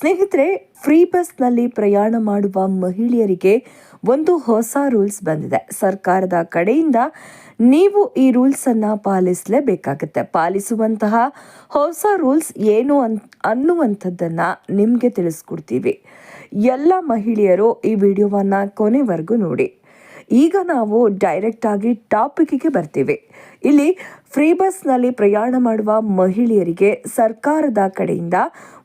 ಸ್ನೇಹಿತರೆ ಫ್ರೀ ಬಸ್ನಲ್ಲಿ ಪ್ರಯಾಣ ಮಾಡುವ ಮಹಿಳೆಯರಿಗೆ ಒಂದು ಹೊಸ ರೂಲ್ಸ್ ಬಂದಿದೆ. ಸರ್ಕಾರದ ಕಡೆಯಿಂದ ನೀವು ಈ ರೂಲ್ಸ್ ಅನ್ನ ಪಾಲಿಸಲೇಬೇಕಾಗುತ್ತೆ. ಪಾಲಿಸುವಂತಹ ಹೊಸ ರೂಲ್ಸ್ ಏನು ಅನ್, ಅನ್ನುವಂಥದ್ದನ್ನು ನಿಮಗೆ ತಿಳಿಸ್ಕೊಡ್ತೀವಿ. ಎಲ್ಲ ಮಹಿಳೆಯರು ಈ ವಿಡಿಯೋವನ್ನ ಕೊನೆವರೆಗೂ ನೋಡಿ. ಈಗ ನಾವು ಡೈರೆಕ್ಟ್ ಆಗಿ ಟಾಪಿಕ್ಗೆ ಬರ್ತೀವಿ. ಇಲ್ಲಿ ಫ್ರೀ ಬಸ್ನಲ್ಲಿ ಪ್ರಯಾಣ ಮಾಡುವ ಮಹಿಳೆಯರಿಗೆ ಸರ್ಕಾರದ ಕಡೆಯಿಂದ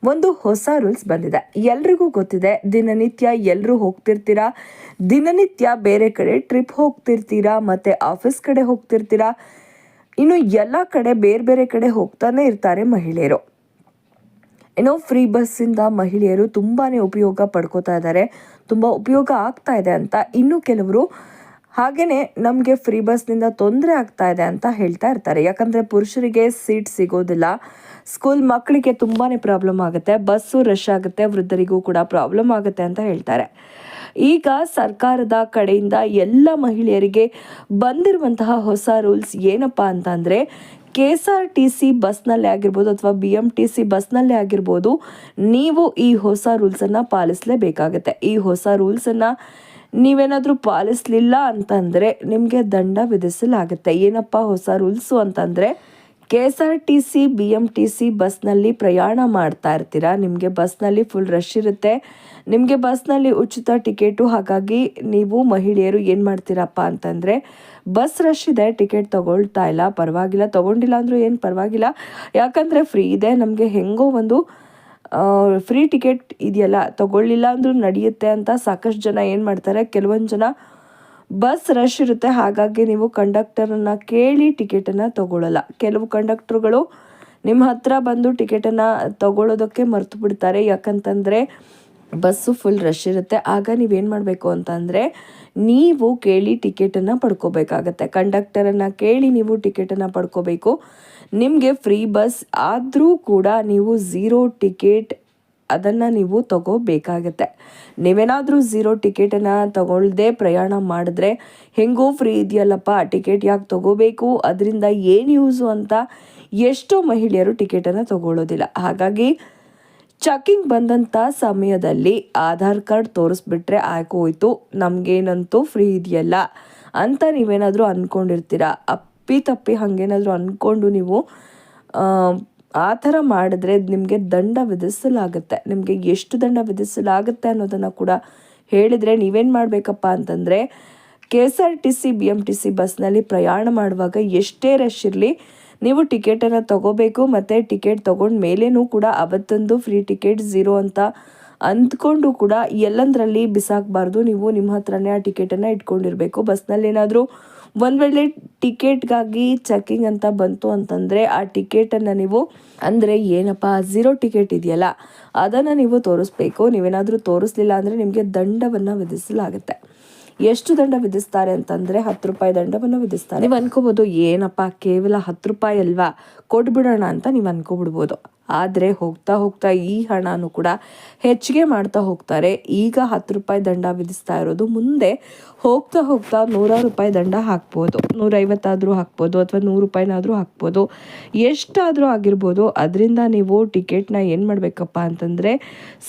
ಒಂದು ಹೊಸ ರೂಲ್ಸ್ ಬಂದಿದೆ. ಎಲ್ರಿಗೂ ಗೊತ್ತಿದೆ, ದಿನನಿತ್ಯ ಎಲ್ಲರೂ ಹೋಗ್ತಿರ್ತೀರಾ? ದಿನನಿತ್ಯ ಬೇರೆ ಕಡೆ ಟ್ರಿಪ್ ಹೋಗ್ತಿರ್ತೀರಾ? ಮತ್ತೆ ಆಫೀಸ್ ಕಡೆ ಹೋಗ್ತಿರ್ತೀರಾ? ಇನ್ನು ಎಲ್ಲ ಕಡೆ ಬೇರೆ ಬೇರೆ ಕಡೆ ಹೋಗ್ತಾನೆ ಇರ್ತಾರೆ ಮಹಿಳೆಯರು. ಏನೋ ಫ್ರೀ ಬಸ್ಸಿಂದ ಮಹಿಳೆಯರು ತುಂಬಾ ಉಪಯೋಗ ಪಡ್ಕೋತಾ ಇದ್ದಾರೆ. ತುಂಬ ಉಪಯೋಗ ಆಗ್ತಾ ಇದೆ ಅಂತ ಇನ್ನು ಕೆಲವರು ಹಾಗೆಯೇ ನಮಗೆ ಫ್ರೀ ಬಸ್ನಿಂದ ತೊಂದರೆ ಆಗ್ತಾ ಇದೆ ಅಂತ ಹೇಳ್ತಾ ಇರ್ತಾರೆ. ಯಾಕಂದರೆ ಪುರುಷರಿಗೆ ಸೀಟ್ ಸಿಗೋದಿಲ್ಲ. ಸ್ಕೂಲ್ ಮಕ್ಕಳಿಗೆ ತುಂಬಾ ಪ್ರಾಬ್ಲಮ್ ಆಗುತ್ತೆ. ಬಸ್ಸು ರಶ್ ಆಗುತ್ತೆ. ವೃದ್ಧರಿಗೂ ಕೂಡ ಪ್ರಾಬ್ಲಮ್ ಆಗುತ್ತೆ ಅಂತ ಹೇಳ್ತಾರೆ. ಈಗ ಸರ್ಕಾರದ ಕಡೆಯಿಂದ ಎಲ್ಲ ಮಹಿಳೆಯರಿಗೆ ಬಂದಿರುವಂತಹ ಹೊಸ ರೂಲ್ಸ್ ಏನಪ್ಪ ಅಂತಂದರೆ K S R T C ಬಸ್ನಲ್ಲೇ ಆಗಿರ್ಬೋದು ಅಥವಾ ಬಿ ಎಂ ಟಿ ಸಿ ಬಸ್ನಲ್ಲೇ ಆಗಿರ್ಬೋದು, ನೀವು ಈ ಹೊಸ ರೂಲ್ಸನ್ನು ಪಾಲಿಸಲೇಬೇಕಾಗತ್ತೆ. ಈ ಹೊಸ ರೂಲ್ಸನ್ನು ನೀವೇನಾದರೂ ಪಾಲಿಸಲಿಲ್ಲ ಅಂತಂದರೆ ನಿಮಗೆ ದಂಡ ವಿಧಿಸಲಾಗುತ್ತೆ. ಏನಪ್ಪ ಹೊಸ ರೂಲ್ಸು ಅಂತಂದರೆ K S R T C B M T C ಬಸ್ನಲ್ಲಿ ಪ್ರಯಾಣ ಮಾಡ್ತಾ ಇರ್ತೀರಾ? ನಿಮಗೆ ಬಸ್ನಲ್ಲಿ ಫುಲ್ ರಶ್ ಇರುತ್ತೆ. ನಿಮಗೆ ಬಸ್ನಲ್ಲಿ ಉಚಿತ ಟಿಕೆಟು, ಹಾಗಾಗಿ ನೀವು ಮಹಿಳೆಯರು ಏನು ಮಾಡ್ತೀರಪ್ಪ ಅಂತಂದರೆ, ಬಸ್ ರಶ್ ಇದೆ, ಟಿಕೆಟ್ ತೊಗೊಳ್ತಾ ಇಲ್ಲ, ಪರವಾಗಿಲ್ಲ. ತೊಗೊಂಡಿಲ್ಲ ಅಂದರೂ ಏನು ಪರವಾಗಿಲ್ಲ. ಯಾಕಂದರೆ ಫ್ರೀ ಇದೆ, ನಮಗೆ ಹೆಂಗೋ ಒಂದು ಫ್ರೀ ಟಿಕೆಟ್ ಇದೆಯಲ್ಲ, ತೊಗೊಳ್ಳಿಲ್ಲ ಅಂದರೂ ನಡೆಯುತ್ತೆ ಅಂತ ಸಾಕಷ್ಟು ಜನ ಏನು ಮಾಡ್ತಾರೆ, ಕೆಲವೊಂದು ಜನ ಬಸ್ ರಶ್ ಇರುತ್ತೆ, ಹಾಗಾಗಿ ನೀವು ಕಂಡಕ್ಟರನ್ನು ಕೇಳಿ ಟಿಕೆಟನ್ನು ತಗೊಳ್ಳಲ್ಲ. ಕೆಲವು ಕಂಡಕ್ಟರ್ಗಳು ನಿಮ್ಮ ಹತ್ರ ಬಂದು ಟಿಕೆಟನ್ನು ತಗೊಳ್ಳೋದಕ್ಕೆ ಮರೆತು ಬಿಡ್ತಾರೆ. ಯಾಕಂತಂದರೆ ಬಸ್ಸು ಫುಲ್ ರಶ್ ಇರುತ್ತೆ. ಆಗ ನೀವೇನು ಮಾಡಬೇಕು ಅಂತಂದರೆ ನೀವು ಕೇಳಿ ಟಿಕೆಟನ್ನು ಪಡ್ಕೋಬೇಕಾಗತ್ತೆ. ಕಂಡಕ್ಟರನ್ನು ಕೇಳಿ ನೀವು ಟಿಕೆಟನ್ನು ಪಡ್ಕೋಬೇಕು. ನಿಮಗೆ ಫ್ರೀ ಬಸ್ ಆದರೂ ಕೂಡ ನೀವು ಝೀರೋ ಟಿಕೆಟ್ ಅದನ್ನು ನೀವು ತಗೋಬೇಕಾಗತ್ತೆ. ನೀವೇನಾದರೂ ಝೀರೋ ಟಿಕೆಟನ್ನು ತಗೊಳ್ಳದೆ ಪ್ರಯಾಣ ಮಾಡಿದ್ರೆ ಹೆಂಗೋ ಫ್ರೀ ಇದೆಯಲ್ಲಪ್ಪ, ಟಿಕೆಟ್ ಯಾಕೆ ತಗೋಬೇಕು? ಅದರಿಂದ ಏನು ಯೂಸು ಅಂತ ಎಷ್ಟೋ ಮಹಿಳೆಯರು ಟಿಕೆಟನ್ನು ತಗೊಳ್ಳೋದಿಲ್ಲ. ಹಾಗಾಗಿ ಚೆಕಿಂಗ್ ಬಂದಂಥ ಸಮಯದಲ್ಲಿ ಆಧಾರ್ ಕಾರ್ಡ್ ತೋರಿಸ್ಬಿಟ್ರೆ ಆಯ್ಕೋಯ್ತು ನಮಗೇನಂತೂ ಫ್ರೀ ಇದೆಯಲ್ಲ ಅಂತ ನೀವೇನಾದರೂ ಅಂದ್ಕೊಂಡಿರ್ತೀರ ಅಪ್ಪಿ ತಪ್ಪಿ ಹಾಗೇನಾದರೂ ಅಂದ್ಕೊಂಡು ನೀವು ಆ ಥರ ಮಾಡಿದ್ರೆ ನಿಮಗೆ ದಂಡ ವಿಧಿಸಲಾಗುತ್ತೆ. ನಿಮಗೆ ಎಷ್ಟು ದಂಡ ವಿಧಿಸಲಾಗುತ್ತೆ ಅನ್ನೋದನ್ನು ಕೂಡ ಹೇಳಿದರೆ ನೀವೇನು ಮಾಡಬೇಕಪ್ಪ ಅಂತಂದರೆ, K S R T C, B M T C ಬಸ್ನಲ್ಲಿ ಪ್ರಯಾಣ ಮಾಡುವಾಗ ಎಷ್ಟೇ ರಶ್ ಇರಲಿ, ನೀವು ಟಿಕೆಟನ್ನು ತಗೋಬೇಕು ಮತ್ತು ಟಿಕೆಟ್ ತೊಗೊಂಡ ಮೇಲೇನೂ ಕೂಡ ಅವತ್ತೊಂದು ಫ್ರೀ ಟಿಕೆಟ್ ಝೀರೋ ಅಂತ ಅಂದ್ಕೊಂಡು ಕೂಡ ಎಲ್ಲಂದರಲ್ಲಿ ಬಿಸಾಕಬಾರ್ದು. ನೀವು ನಿಮ್ಮ ಹತ್ರನೇ ಆ ಟಿಕೆಟನ್ನು ಇಟ್ಕೊಂಡಿರಬೇಕು. ಬಸ್ನಲ್ಲಿ ಏನಾದರೂ ಒಂದು ವೇಳೆ ಟಿಕೆಟ್ಗಾಗಿ ಚೆಕಿಂಗ್ ಅಂತ ಬಂತು ಅಂತಂದರೆ ಆ ಟಿಕೆಟನ್ನು ನೀವು ಅಂದರೆ ಏನಪ್ಪ, ಝೀರೋ ಟಿಕೆಟ್ ಇದೆಯಲ್ಲ, ಅದನ್ನು ನೀವು ತೋರಿಸ್ಬೇಕು. ನೀವೇನಾದರೂ ತೋರಿಸ್ಲಿಲ್ಲ ಅಂದರೆ ನಿಮಗೆ ದಂಡವನ್ನು ವಿಧಿಸಲಾಗುತ್ತೆ. ಎಷ್ಟು ದಂಡ ವಿಧಿಸ್ತಾರೆ ಅಂತಂದರೆ ಹತ್ತು ರೂಪಾಯಿ ದಂಡವನ್ನು ವಿಧಿಸ್ತಾರೆ. ನೀವು ಅನ್ಕೋಬೋದು, ಏನಪ್ಪ, ಕೇವಲ ಹತ್ತು ರೂಪಾಯಿ ಅಲ್ವಾ? ಕೊಟ್ಬಿಡೋಣ ಅಂತ ನೀವು ಅನ್ಕೋಬಿಡ್ಬೋದು. ಆದರೆ ಹೋಗ್ತಾ ಹೋಗ್ತಾ ಈ ಹಣನೂ ಕೂಡ ಹೆಚ್ಚಿಗೆ ಮಾಡ್ತಾ ಹೋಗ್ತಾರೆ. ಈಗ ಹತ್ತು ರೂಪಾಯಿ ದಂಡ ವಿಧಿಸ್ತಾ ಇರೋದು ಮುಂದೆ ಹೋಗ್ತಾ ಹೋಗ್ತಾ ನೂರಾರು ರೂಪಾಯಿ ದಂಡ ಹಾಕ್ಬೋದು. ನೂರೈವತ್ತಾದರೂ ಹಾಕ್ಬೋದು ಅಥವಾ ನೂರು ರೂಪಾಯಿನಾದರೂ ಹಾಕ್ಬೋದು. ಎಷ್ಟಾದರೂ ಆಗಿರ್ಬೋದು, ಅದರಿಂದ ನೀವು ಟಿಕೆಟ್ನ ಏನು ಮಾಡಬೇಕಪ್ಪ ಅಂತಂದರೆ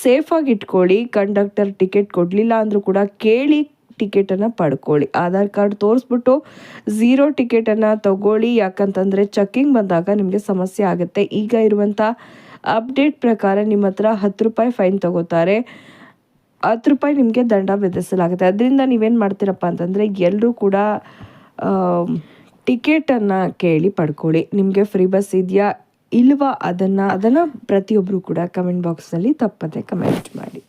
ಸೇಫಾಗಿ ಇಟ್ಕೊಳ್ಳಿ. ಕಂಡಕ್ಟರ್ ಟಿಕೆಟ್ ಕೊಡಲಿಲ್ಲ ಅಂದರೂ ಕೂಡ ಕೇಳಿ ಟಿಕೆಟನ್ನು ಪಡ್ಕೊಳ್ಳಿ. ಆಧಾರ್ ಕಾರ್ಡ್ ತೋರಿಸ್ಬಿಟ್ಟು ಝೀರೋ ಟಿಕೆಟನ್ನು ತಗೊಳ್ಳಿ. ಯಾಕಂತಂದರೆ ಚೆಕ್ಕಿಂಗ್ ಬಂದಾಗ ನಿಮಗೆ ಸಮಸ್ಯೆ ಆಗುತ್ತೆ. ಈಗ ಇರುವಂಥ ಅಪ್ಡೇಟ್ ಪ್ರಕಾರ ನಿಮ್ಮ ಹತ್ರ ಹತ್ತು ರೂಪಾಯಿ ಫೈನ್ ತಗೋತಾರೆ. ಹತ್ತು ರೂಪಾಯಿ ನಿಮಗೆ ದಂಡ ವಿಧಿಸಲಾಗುತ್ತೆ. ಅದರಿಂದ ನೀವೇನು ಮಾಡ್ತೀರಪ್ಪ ಅಂತಂದರೆ ಎಲ್ಲರೂ ಕೂಡ ಟಿಕೆಟನ್ನು ಕೇಳಿ ಪಡ್ಕೊಳ್ಳಿ. ನಿಮಗೆ ಫ್ರೀ ಬಸ್ ಇದೆಯಾ ಇಲ್ವಾ ಅದನ್ನು ಅದನ್ನು ಪ್ರತಿಯೊಬ್ಬರು ಕೂಡ ಕಮೆಂಟ್ ಬಾಕ್ಸ್ನಲ್ಲಿ ತಪ್ಪದೆ ಕಮೆಂಟ್ ಮಾಡಿ.